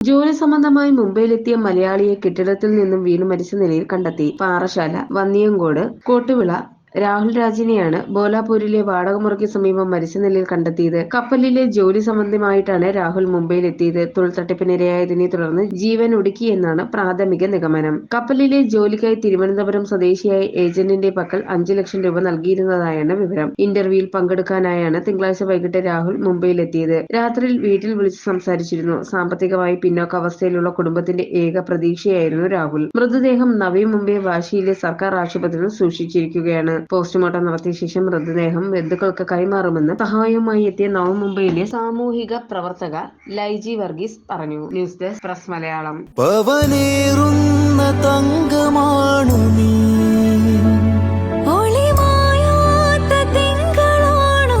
ജോലി സംബന്ധമായി മുംബൈയിലെത്തിയ മലയാളിയെ കെട്ടിടത്തിൽ നിന്നും വീണു മരിച്ച നിലയിൽ കണ്ടെത്തി. പാറശാല വന്നിയങ്കോട് കോട്ടുവിള രാഹുൽ രാജിനെയാണ് ബോലാപൂരിലെ വാടകമുറിക്ക് സമീപം മരിച്ച നിലയിൽ കണ്ടെത്തിയത്. കപ്പലിലെ ജോലി സംബന്ധമായിട്ടാണ് രാഹുൽ മുംബൈയിൽ എത്തിയത് തൊഴിൽത്തട്ടിപ്പിനിരയായതിനെ തുടർന്ന് ജീവൻ ഒടുക്കിയെന്നാണ് പ്രാഥമിക നിഗമനം. കപ്പലിലെ ജോലിക്കായി തിരുവനന്തപുരം സ്വദേശിയായ ഏജന്റിന്റെ പക്കൽ അഞ്ചു ലക്ഷം രൂപ നൽകിയിരുന്നതായാണ് വിവരം. ഇന്റർവ്യൂവിൽ പങ്കെടുക്കാനായാണ് തിങ്കളാഴ്ച വൈകിട്ട് രാഹുൽ മുംബൈയിൽ മുംബൈയിലെത്തിയത്. രാത്രിയിൽ വീട്ടിൽ വിളിച്ച് സംസാരിച്ചിരുന്നു. സാമ്പത്തികമായി പിന്നോക്കാവസ്ഥയിലുള്ള കുടുംബത്തിന്റെ ഏക പ്രതീക്ഷയായിരുന്നു രാഹുൽ. മൃതദേഹം നവി മുംബൈ വാശിയിലെ സർക്കാർ ആശുപത്രിയിൽ സൂക്ഷിച്ചിരിക്കുകയാണ്. പോസ്റ്റ്മോർട്ടം നടത്തിയ ശേഷം മൃതദേഹം ബന്ധുക്കൾക്ക് കൈമാറുമെന്ന് സഹായവുമായി എത്തിയ നവ മുംബൈയിലെ സാമൂഹിക പ്രവർത്തക ലൈജി വർഗീസ് പറഞ്ഞു. News desk press Malayalam. പവനേറുന്ന തങ്കമാണു നീ. ഒളിമായാത്ത തിങ്കളാണോ